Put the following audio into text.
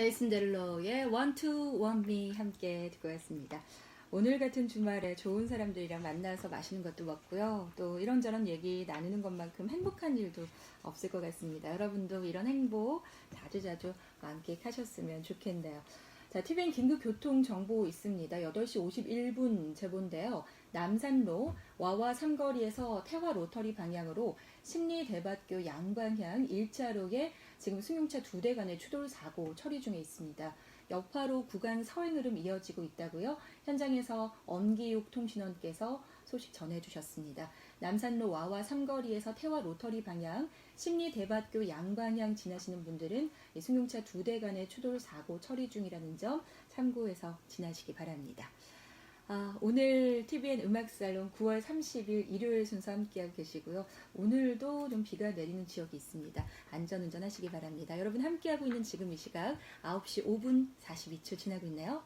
제이슨 One Me 함께 듣고 왔습니다. 오늘 같은 주말에 좋은 사람들이랑 만나서 마시는 것도 먹고요. 또 이런저런 얘기 나누는 것만큼 행복한 일도 없을 것 같습니다. 여러분도 이런 행복 자주자주 만끽하셨으면 좋겠네요. 자, TVN 긴급 교통 정보 있습니다. 8시 51분 제보인데요. 남산로 와와 삼거리에서 태화 로터리 방향으로 심리대밭교 양방향 1차로에 지금 승용차 두 대 간의 추돌 사고 처리 중에 있습니다. 여파로 구간 서행 흐름 이어지고 있다고요. 현장에서 엄기욱 통신원께서 소식 전해주셨습니다. 남산로 와와 삼거리에서 태화 로터리 방향, 심리대밭교 양방향 지나시는 분들은 이 승용차 두 대 간의 추돌 사고 처리 중이라는 점 참고해서 지나시기 바랍니다. 아, 오늘 TVN 음악살롱 9월 30일 일요일 순서 함께하고 계시고요. 오늘도 좀 비가 내리는 지역이 있습니다. 안전운전 하시기 바랍니다. 여러분 함께하고 있는 지금 이 시각 9시 5분 42초 지나고 있네요.